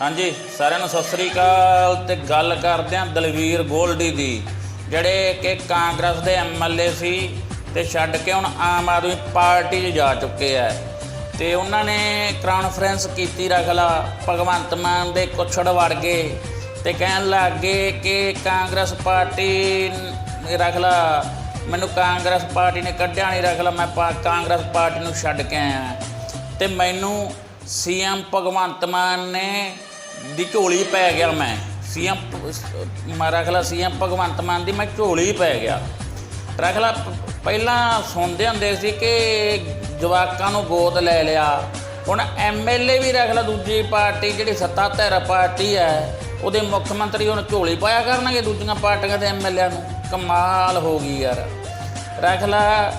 ਹਾਂਜੀ, ਸਾਰਿਆਂ ਨੂੰ ਸਤਿ ਸ੍ਰੀ ਅਕਾਲ ਤੇ ਗੱਲ ਕਰਦੇ ਆਂ ਦਲਵੀਰ ਗੋਲਡੀ ਦੀ, ਜਿਹੜੇ ਕਿ ਕਾਂਗਰਸ ਦੇ ਐਮਐਲਏ ਸੀ ਤੇ ਛੱਡ ਕੇ ਹੁਣ ਆਮ ਆਦਮੀ ਪਾਰਟੀ 'ਚ ਜਾ ਚੁੱਕੇ ਆ। ਤੇ ਉਹਨਾਂ ਨੇ ਕਾਨਫਰੰਸ ਕੀਤੀ ਰਖਲਾ, ਭਗਵੰਤ ਮਾਨ ਦੇ ਕੁਛੜ ਵੜ ਗਏ ਤੇ ਕਹਿਣ ਲੱਗੇ ਕਿ ਕਾਂਗਰਸ ਪਾਰਟੀ ਰਖਲਾ, ਮੈਨੂੰ ਕਾਂਗਰਸ ਪਾਰਟੀ ਨੇ ਕੱਢਿਆ ਨਹੀਂ ਰਖਲਾ, ਮੈਂ ਪਾ- ਕਾਂਗਰਸ ਪਾਰਟੀ ਨੂੰ ਛੱਡ ਕੇ ਆਇਆ। ਤੇ ਮੈਨੂੰ ਸੀਐਮ ਭਗਵੰਤ ਮਾਨ ਨੇ ਦੀ ਝੋਲੀ ਪੈ ਗਿਆ ਮੈਂ। ਸੀਐਮ, ਮੈਂ ਰੱਖ ਲਾ ਸੀਐਮ ਭਗਵੰਤ ਮਾਨ ਦੀ, ਮੈਂ ਝੋਲੀ ਪੈ ਗਿਆ। ਰਖਲਾ ਪਹਿਲਾਂ ਸੁਣਦੇ ਹੁੰਦੇ ਸੀ ਕਿ ਜਵਾਕਾਂ ਨੂੰ ਗੋਦ ਲੈ ਲਿਆ। ਹੁਣ ਐਮਐਲਏ ਵੀ ਰੱਖ ਲਾ ਦੂਜੀ ਪਾਰਟੀ, ਜਿਹੜੀ ਸੱਤਾ ਧਿਰ ਪਾਰਟੀ ਹੈ, ਉਹਦੇ ਮੁੱਖ ਮੰਤਰੀ ਹੁਣ ਝੋਲੀ ਪਾਇਆ ਕਰਨਗੇ ਦੂਜੀਆਂ ਪਾਰਟੀਆਂ ਦੇ ਐਮਐਲਏ ਨੂੰ। ਕਮਾਲ ਹੋ ਗਈ ਯਾਰ। ਰਖਲਾ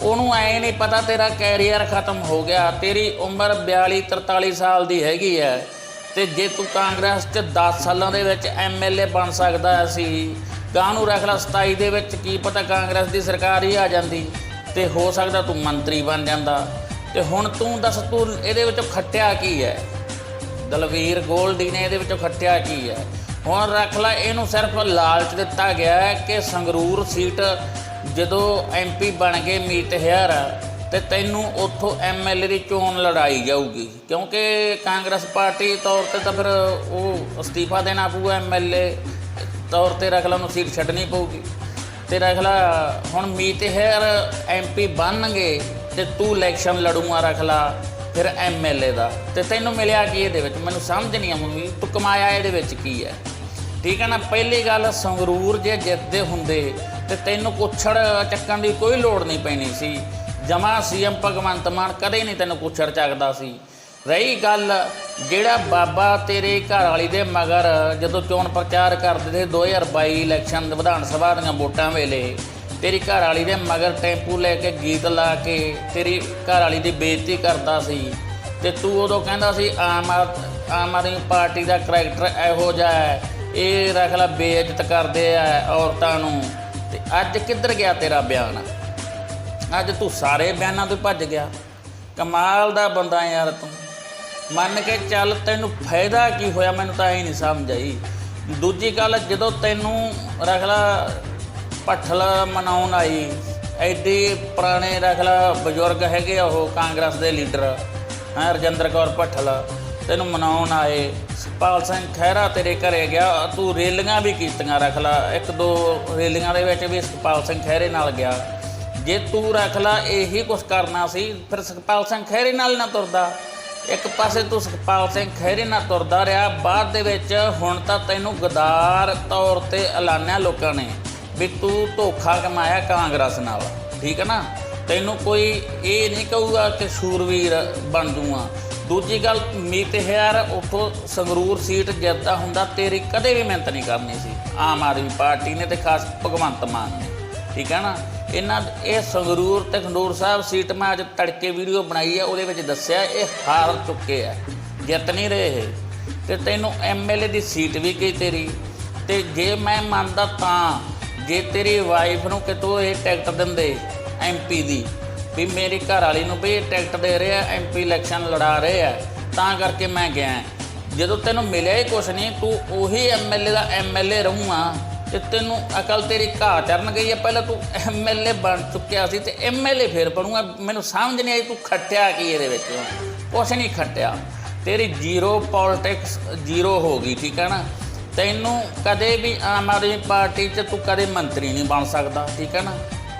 ਉਹਨੂੰ ਐ ਨਹੀਂ ਪਤਾ ਤੇਰਾ ਕੈਰੀਅਰ ਖਤਮ ਹੋ ਗਿਆ। ਤੇਰੀ ਉਮਰ 42 43 ਸਾਲ ਦੀ ਹੈਗੀ ਹੈ। ਤੇ ਜੇ ਤੂੰ ਕਾਂਗਰਸ 'ਚ 10 ਸਾਲਾਂ ਦੇ ਵਿੱਚ ਐਮਐਲਏ ਬਣ ਸਕਦਾ ਸੀ ਗਾਂ ਨੂੰ ਰੱਖ ਲਾ 27 ਦੇ ਵਿੱਚ, ਕੀ ਪਤਾ ਕਾਂਗਰਸ ਦੀ ਸਰਕਾਰ ਹੀ ਆ ਜਾਂਦੀ ਤੇ ਹੋ ਸਕਦਾ ਤੂੰ ਮੰਤਰੀ ਬਣ ਜਾਂਦਾ। ਤੇ ਹੁਣ ਤੂੰ ਦੱਸ ਤੂੰ ਇਹਦੇ ਵਿੱਚੋਂ ਖੱਟਿਆ ਕੀ ਹੈ ਦਲਵੀਰ ਗੋਲਡੀ ਨੇ ਇਹਦੇ ਵਿੱਚੋਂ ਖੱਟਿਆ ਕੀ ਹੈ ਹੁਣ ਰੱਖ ਲੈ, ਇਹਨੂੰ ਸਿਰਫ ਲਾਲਚ ਦਿੱਤਾ ਗਿਆ ਕਿ ਸੰਗਰੂਰ ਸੀਟ ਜਦੋਂ ਐਮਪੀ ਬਣ ਗਏ ਮੀਤ ਹੈਰ ਤੇ ਤੈਨੂੰ ਉੱਥੋਂ ਐਮਐਲਏ ਦੀ ਚੋਣ ਲੜਾਈ ਜਾਊਗੀ। ਕਿਉਂਕਿ ਕਾਂਗਰਸ ਪਾਰਟੀ ਤੌਰ ਤੇ ਤਾਂ ਫਿਰ ਉਹ ਅਸਤੀਫਾ ਦੇਣਾ ਪਊਗਾ ਐਮਐਲਏ ਤੌਰ ਤੇ ਰਖਲਾ ਉਹਨੂੰ ਸੀਟ ਛੱਡਣੀ ਪਊਗੀ। ਤੇ ਰਖਲਾ, ਹੁਣ ਮੀਤ ਹੈਰ ਐਮਪੀ ਬਣਨਗੇ ਤੇ ਤੂੰ ਇਲੈਕਸ਼ਨ ਲੜੂਗਾ ਰੱਖ ਲਾ ਫਿਰ ਐਮਐਲਏ ਦਾ। ਤੇ ਤੈਨੂੰ ਮਿਲਿਆ ਕੀ ਇਹਦੇ ਵਿੱਚ? ਮੈਨੂੰ ਸਮਝ ਨਹੀਂ ਆਉਂਦੀ, ਤੂੰ ਕਮਾਇਆ ਇਹਦੇ ਵਿੱਚ ਕੀ ਹੈ? ਠੀਕ ਹੈ ਨਾ? ਪਹਿਲੀ ਗੱਲ, ਸੰਗਰੂਰ ਜੇ ਜਿੱਤਦੇ ਹੁੰਦੇ ਤੇ ਤੈਨੂੰ ਕੁੱਛੜ ਚੱਕਣ ਦੀ ਕੋਈ ਲੋੜ ਨਹੀਂ ਪੈਣੀ ਸੀ। ਜਮਾ ਸੀਐਮ ਭਗਵੰਤ ਮਾਨ ਕਦੇ ਨਹੀਂ ਤੈਨੂੰ ਕੁੱਛੜ ਚੱਕਦਾ ਸੀ। ਰਹੀ ਗੱਲ, ਜਿਹੜਾ ਬਾਬਾ ਤੇਰੇ ਘਰ ਵਾਲੀ ਦੇ ਮਗਰ ਜਦੋਂ ਚੋਣ ਪ੍ਰਚਾਰ ਕਰਦੇ ਸੀ 2022 ਇਲੈਕਸ਼ਨ ਦੇ ਵਿਧਾਨ ਸਭਾ ਦੀਆਂ ਵੋਟਾਂ ਵੇਲੇ, ਤੇਰੀ ਘਰ ਵਾਲੀ ਦੇ ਮਗਰ ਟੈਂਪੂ ਲੈ ਕੇ ਗੀਤ ਲਾ ਕੇ ਤੇਰੀ ਘਰ ਵਾਲੀ ਦੀ ਬੇਇੱਜ਼ਤੀ ਕਰਦਾ ਸੀ ਤੇ ਤੂੰ ਉਦੋਂ ਕਹਿੰਦਾ ਸੀ, ਆਮ ਆਦ- ਆਮ ਆਦਮੀ ਪਾਰਟੀ ਦਾ ਕਰੈਕਟਰ ਇਹੋ ਜਿਹਾ ਹੈ, ਇਹ ਰਖਲਾ ਲੈ ਬੇਇੱਜ਼ਤ ਕਰਦੇ ਆ ਔਰਤਾਂ ਨੂੰ। ਤੇ ਅੱਜ ਕਿੱਧਰ ਗਿਆ ਤੇਰਾ ਬਿਆਨ? ਅੱਜ ਤੂੰ ਸਾਰੇ ਬਿਆਨਾਂ ਤੋਂ ਭੱਜ ਗਿਆ। ਕਮਾਲ ਦਾ ਬੰਦਾ ਯਾਰ ਤੂੰ। ਮੰਨ ਕੇ ਚੱਲ ਤੈਨੂੰ ਫਾਇਦਾ ਕੀ ਹੋਇਆ, ਮੈਨੂੰ ਤਾਂ ਇਹ ਨਹੀਂ ਸਮਝ ਆਈ। ਦੂਜੀ ਗੱਲ, ਜਦੋਂ ਤੈਨੂੰ ਰਖਲਾ ਪੱਠਲ ਮਨਾਉਣ ਆਈ, ਐਡੇ ਪੁਰਾਣੇ ਰਖਲਾ ਬਜ਼ੁਰਗ ਹੈਗੇ ਉਹ ਕਾਂਗਰਸ ਦੇ ਲੀਡਰ, ਹੈ, ਰਜਿੰਦਰ ਕੌਰ ਪੱਠਲ ਤੈਨੂੰ ਮਨਾਉਣ ਆਏ। ਸੁਖਪਾਲ ਸਿੰਘ ਖਹਿਰਾ ਤੇਰੇ ਘਰੇ ਗਿਆ, ਤੂੰ ਰੇਲੀਆਂ ਵੀ ਕੀਤੀਆਂ ਰਖਲਾ। ਇੱਕ ਦੋ ਰੇਲੀਆਂ ਦੇ ਵਿੱਚ ਵੀ ਸੁਖਪਾਲ ਸਿੰਘ ਖਹਿਰੇ ਨਾਲ ਗਿਆ। ਜੇ ਤੂੰ ਰੱਖ ਲਾ, ਇਹੀ ਕੁਝ ਕਰਨਾ ਸੀ। ਫਿਰ ਸੁਖਪਾਲ ਸਿੰਘ ਖਹਿਰੇ ਨਾਲ ਨਾ ਤੁਰਦਾ। ਇੱਕ ਪਾਸੇ ਤੂੰ ਸੁਖਪਾਲ ਸਿੰਘ ਖਹਿਰੇ ਨਾਲ ਤੁਰਦਾ ਰਿਹਾ। ਬਾਅਦ ਦੇ ਵਿੱਚ ਹੁਣ ਤਾਂ ਤੈਨੂੰ ਗਦਾਰ ਤੌਰ ਤੇ ਐਲਾਨਿਆ ਲੋਕਾਂ ਨੇ ਵੀ ਤੂੰ ਧੋਖਾ ਕਮਾਇਆ ਕਾਂਗਰਸ ਨਾਲ। ਠੀਕ ਹੈ ਨਾ? ਤੈਨੂੰ ਕੋਈ ਇਹ ਨਹੀਂ ਕਹੂਗਾ ਕਿ ਸੂਰਵੀਰ ਬਣ ਜੂਆ। ਦੂਜੀ ਗੱਲ, ਮੀਤ ਹਿਆਰ ਉੱਥੋਂ ਸੰਗਰੂਰ ਸੀਟ ਜਿੱਤਦਾ ਹੁੰਦਾ, ਤੇਰੀ ਕਦੇ ਵੀ ਮਿਹਨਤ ਨਹੀਂ ਕਰਨੀ ਸੀ। ਆਮ ਆਦਮੀ ਪਾਰਟੀ ਨੇ ਤੇ ਖਾਸ ਭਗਵੰਤ ਮਾਨ ਨੇ। ਠੀਕ ਹੈ ਨਾ? ਇਹਨਾਂ ਇਹ ਸੰਗਰੂਰ ਤੇ ਖੰਡੂਰ ਸਾਹਿਬ ਸੀਟ ਮੈਂ ਅੱਜ ਤੜਕੇ ਵੀਡੀਓ ਬਣਾਈ ਹੈ ਉਹਦੇ ਵਿੱਚ ਦੱਸਿਆ ਇਹ ਹਾਰ ਚੁੱਕੇ ਆ। ਜਿੱਤ ਨਹੀਂ ਰਹੇ ਇਹ। ਤੇ ਤੈਨੂੰ ਐਮਐਲਏ ਦੀ ਸੀਟ ਵੀ ਗਈ ਤੇਰੀ। ਤੇ ਜੇ ਮੈਂ ਮੰਨਦਾ ਤਾਂ ਜੇ ਤੇਰੀ ਵਾਈਫ ਨੂੰ ਕਿਤੋਂ ਇਹ ਟਿਕਟ ਦਿੰਦੇ ਐਮਪੀ ਦੀ, ਵੀ ਮੇਰੀ ਘਰ ਵਾਲੀ ਨੂੰ ਵੀ ਇਹ ਟਿਕਟ ਦੇ ਰਿਹਾ ਐਮਪੀ ਇਲੈਕਸ਼ਨ ਲੜਾ ਰਹੇ ਆ, ਤਾਂ ਕਰਕੇ ਮੈਂ ਗਿਆ। ਜਦੋਂ ਤੈਨੂੰ ਮਿਲਿਆ ਹੀ ਕੁਛ ਨਹੀਂ, ਤੂੰ ਉਹੀ ਐਮਐਲਏ ਦਾ ਐਮਐਲਏ ਰਹੂੰਗਾ। ਤੇ ਤੈਨੂੰ ਅਕਲ ਤੇਰੀ ਘਾਹ ਚਰਨ ਗਈ ਹੈ ਪਹਿਲਾਂ ਤੂੰ ਐਮਐਲਏ ਬਣ ਚੁੱਕਿਆ ਸੀ ਤੇ ਐਮਐਲਏ ਫੇਰ ਬਣੂਗਾ। ਮੈਨੂੰ ਸਮਝ ਨਹੀਂ ਆਈ ਤੂੰ ਖੱਟਿਆ ਕੀ ਇਹਦੇ ਵਿੱਚ। ਕੁਛ ਨਹੀਂ ਖੱਟਿਆ। ਤੇਰੀ ਜ਼ੀਰੋ ਪੋਲਿਟਿਕਸ ਜ਼ੀਰੋ ਹੋ ਗਈ, ਠੀਕ ਹੈ ਨਾ? ਤੈਨੂੰ ਕਦੇ ਵੀ ਆਮ ਆਦਮੀ ਪਾਰਟੀ 'ਚ ਤੂੰ ਕਦੇ ਮੰਤਰੀ ਨਹੀਂ ਬਣ ਸਕਦਾ, ਠੀਕ ਹੈ ਨਾ?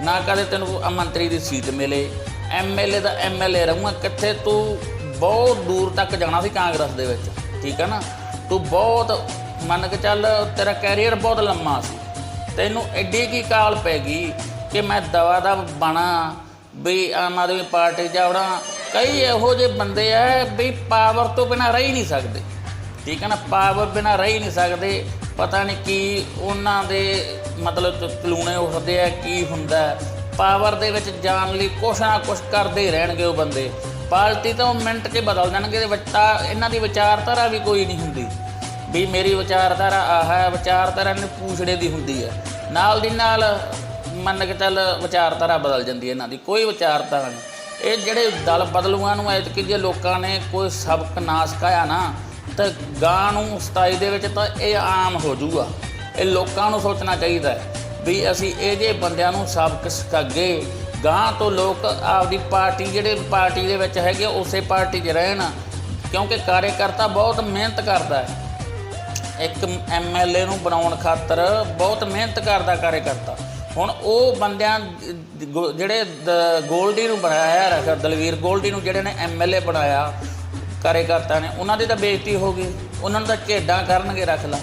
ਨਾ ਕਦੇ ਤੈਨੂੰ ਮੰਤਰੀ ਦੀ ਸੀਟ ਮਿਲੇ। ਐਮਐਲਏ ਦਾ ਐਮਐਲਏ ਰਹੂੰਗਾ। ਕਿੱਥੇ ਤੂੰ ਬਹੁਤ ਦੂਰ ਤੱਕ ਜਾਣਾ ਸੀ ਕਾਂਗਰਸ ਦੇ ਵਿੱਚ, ਠੀਕ ਹੈ ਨਾ? ਤੂੰ ਬਹੁਤ ਮੰਨ ਕੇ ਚੱਲ ਤੇਰਾ ਕੈਰੀਅਰ ਬਹੁਤ ਲੰਮਾ ਸੀ। ਤੈਨੂੰ ਐਡੀ ਕੀ ਕਾਲ ਪੈ ਗਈ ਕਿ ਮੈਂ ਦਵਾ ਦਾ ਬਣਾ, ਵੀ ਆਮ ਆਦਮੀ ਪਾਰਟੀ ਜਾਵੜਾ ਕਈ ਇਹੋ ਜਿਹੇ ਬੰਦੇ ਆ ਵੀ ਪਾਵਰ ਤੋਂ ਬਿਨਾ ਰਹਿ ਨਹੀਂ ਸਕਦੇ। ਠੀਕ ਹੈ ਨਾ? ਪਾਵਰ ਬਿਨਾ ਰਹਿ ਨਹੀਂ ਸਕਦੇ। ਪਤਾ ਨਹੀਂ ਕੀ ਉਹਨਾਂ ਦੇ ਮਤਲਬ ਚ ਕਲੂਣੇ ਉੱਠਦੇ ਆ, ਕੀ ਹੁੰਦਾ। ਪਾਵਰ ਦੇ ਵਿੱਚ ਜਾਣ ਲਈ ਕੁਛ ਨਾ ਕੁਛ ਕਰਦੇ ਰਹਿਣਗੇ ਉਹ ਬੰਦੇ। ਪਾਰਟੀ ਤਾਂ ਮਿੰਟ 'ਚ ਬਦਲ ਜਾਣਗੇ, ਤੇ ਵਿਚਾ ਇਹਨਾਂ ਦੀ ਵਿਚਾਰਧਾਰਾ ਵੀ ਕੋਈ ਨਹੀਂ ਹੁੰਦੀ। ਵੀ ਮੇਰੀ ਵਿਚਾਰਧਾਰਾ ਆਹ ਹੈ, ਵਿਚਾਰਧਾਰਾ ਨੇ ਪੂਛੜੇ ਦੀ ਹੁੰਦੀ ਹੈ। ਨਾਲ ਦੀ ਨਾਲ ਮੰਨ ਕੇ ਚੱਲ ਵਿਚਾਰਧਾਰਾ ਬਦਲ ਜਾਂਦੀ ਹੈ ਇਹਨਾਂ ਦੀ, ਕੋਈ ਵਿਚਾਰਧਾਰਾ ਨਹੀਂ। ਇਹ ਜਿਹੜੇ ਦਲ ਬਦਲੂਆਂ ਨੂੰ ਐਤਕੀ ਜੇ ਲੋਕਾਂ ਨੇ ਕੋਈ ਸਬਕ ਨਾ ਸਿਖਾਇਆ ਨਾ, ਤਾਂ ਗਾਂ ਨੂੰ 27 ਦੇ ਵਿੱਚ ਤਾਂ ਇਹ ਆਮ ਹੋ ਜਾਊਗਾ। ਇਹ ਲੋਕਾਂ ਨੂੰ ਸੋਚਣਾ ਚਾਹੀਦਾ ਵੀ ਅਸੀਂ ਇਹ ਜੇ ਬੰਦਿਆਂ ਨੂੰ ਸਬਕ ਸਿਖਾਗੇ ਗਾਂ ਤੋਂ ਲੋਕ ਆਪਦੀ ਪਾਰਟੀ ਜਿਹੜੇ ਪਾਰਟੀ ਦੇ ਵਿੱਚ ਹੈਗੇ ਉਸੇ ਪਾਰਟੀ 'ਚ ਰਹਿਣ। ਕਿਉਂਕਿ ਕਾਰਜਕਰਤਾ ਬਹੁਤ ਮਿਹਨਤ ਕਰਦਾ ਹੈ। ਇੱਕ ਐਮਐਲਏ ਨੂੰ ਬਣਾਉਣ ਖਾਤਰ ਬਹੁਤ ਮਿਹਨਤ ਕਰਦਾ ਕਾਰਜਕਰਤਾ ਹੁਣ ਉਹ ਬੰਦਿਆਂ ਗੋ- ਜਿਹੜੇ ਦ- ਗੋਲਡੀ ਨੂੰ ਬਣਾਇਆ ਰੱਖਿਆ, ਦਲਵੀਰ ਗੋਲਡੀ ਨੂੰ ਜਿਹੜੇ ਨੇ ਐਮਐਲਏ ਬਣਾਇਆ ਕਾਰਜਕਰਤਾ ਨੇ, ਉਹਨਾਂ ਦੀ ਤਾਂ ਬੇਇੱਜ਼ਤੀ ਹੋ ਗਈ। ਉਹਨਾਂ ਨੂੰ ਤਾਂ ਝੇਡਾਂ ਕਰਨਗੇ ਰੱਖ ਲਾ।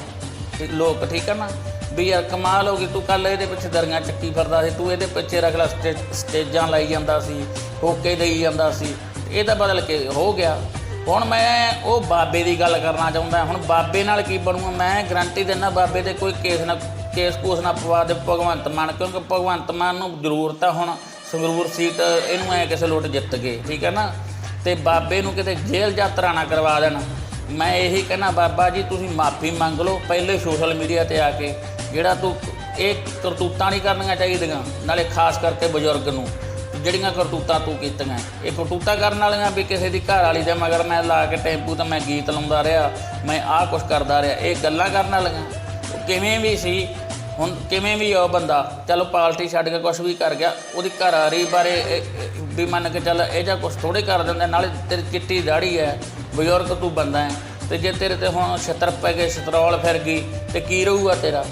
ਲੋਕ ਠੀਕ ਹੈ ਨਾ? ਵੀ ਯਾਰ ਕਮਾਲ ਹੋ ਗਈ, ਤੂੰ ਕੱਲ ਇਹਦੇ ਪਿੱਛੇ ਦਰੀਆਂ ਚੱਕੀ ਫਿਰਦਾ ਸੀ, ਤੂੰ ਇਹਦੇ ਪਿੱਛੇ ਰੱਖ ਸਟੇ- ਸਟੇਜਾਂ ਲਾਈ ਜਾਂਦਾ ਸੀ ਹੋਕੇ ਦੇਈ ਜਾਂਦਾ ਸੀ। ਇਹਦਾ ਬਦਲ ਕੇ ਹੋ ਗਿਆ। ਹੁਣ ਮੈਂ ਉਹ ਬਾਬੇ ਦੀ ਗੱਲ ਕਰਨਾ ਚਾਹੁੰਦਾ, ਹੁਣ ਬਾਬੇ ਨਾਲ ਕੀ ਬਣੂਗਾ? ਮੈਂ ਗਰੰਟੀ ਦਿੰਦਾ ਬਾਬੇ ਦੇ ਕੋਈ ਕੇਸ ਨਾ ਕੇਸ ਕੂਸ ਨਾ ਪਵਾ ਦੇ ਭਗਵੰਤ ਮਾਨ, ਕਿਉਂਕਿ ਭਗਵੰਤ ਮਾਨ ਨੂੰ ਜ਼ਰੂਰਤ ਆ ਹੁਣ ਸੰਗਰੂਰ ਸੀਟ ਇਹਨੂੰ ਐ ਕਿਸੇ ਲੋਟ ਜਿੱਤ ਗਏ, ਠੀਕ ਹੈ ਨਾ? ਤੇ ਬਾਬੇ ਨੂੰ ਕਿਤੇ ਜੇਲ੍ਹ ਯਾਤਰਾ ਨਾ ਕਰਵਾ ਦੇਣ। ਮੈਂ ਇਹੀ ਕਹਿਣਾ, ਬਾਬਾ ਜੀ, ਤੁਸੀਂ ਮਾਫੀ ਮੰਗ ਲਓ ਪਹਿਲੇ ਸੋਸ਼ਲ ਮੀਡੀਆ ਤੇ ਆ ਕੇ, ਜਿਹੜਾ ਤੂੰ ਇਹ ਕਰਤੂਤਾਂ ਨਹੀਂ ਕਰਨੀਆਂ ਚਾਹੀਦੀਆਂ, ਨਾਲੇ ਖਾਸ ਕਰਕੇ ਬਜ਼ੁਰਗ ਨੂੰ। ਜਿਹੜੀਆਂ ਕਰਤੂਤਾਂ ਤੂੰ ਕੀਤੀਆਂ ਇਹ ਕਰਤੂਤਾਂ ਕਰਨ ਵਾਲੀਆਂ ਵੀ ਕਿਸੇ ਦੀ ਘਰ ਵਾਲੀ ਦੇ ਮਗਰ ਮੈਂ ਲਾ ਕੇ ਟੈਂਪੂ ਤੇ ਮੈਂ ਗੀਤ ਲਾਉਂਦਾ ਰਿਹਾ, ਮੈਂ ਆਹ ਕੁਛ ਕਰਦਾ ਰਿਹਾ, ਇਹ ਗੱਲਾਂ ਕਰਨ ਵਾਲੀਆਂ। ਕਿਵੇਂ ਵੀ ਸੀ, ਹੁਣ ਕਿਵੇਂ ਵੀ ਉਹ ਬੰਦਾ, ਚਲੋ ਪਾਰਟੀ ਛੱਡ ਕੇ ਕੁਛ ਵੀ ਕਰ ਗਿਆ, ਉਹਦੀ ਘਰ ਵਾਲੀ ਬਾਰੇ ਵੀ ਮੰਨ ਕੇ ਚੱਲ ਇਹ ਜਾਂ ਕੁਛ ਥੋੜੇ ਕਰ ਦਿੰਦੇ, ਨਾਲੇ ਤੇਰੀ ਚਿੱਟੀ ਦਾੜੀ ਹੈ ਬਜ਼ੁਰਗ ਤੂੰ ਬੰਦਾ ਹੈ ਤੇ ਜੇ ਤੇਰੇ ਤੇ ਹੁਣ ਛਤਰ ਪੈ ਗਏ ਛਤਰੌਲ ਫਿਰ ਗਈ, ਤੇ ਕੀ ਰਹੂਗਾ ਤੇਰਾ?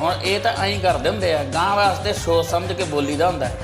ਹੁਣ ਇਹ ਤਾਂ ਐਂ ਕਰਦੇ ਹੁੰਦੇ ਆ ਗਾਂ ਵਾਸਤੇ ਸੋਚ ਸਮਝ ਕੇ ਬੋਲੀਦਾ ਹੁੰਦਾ ਹੈ।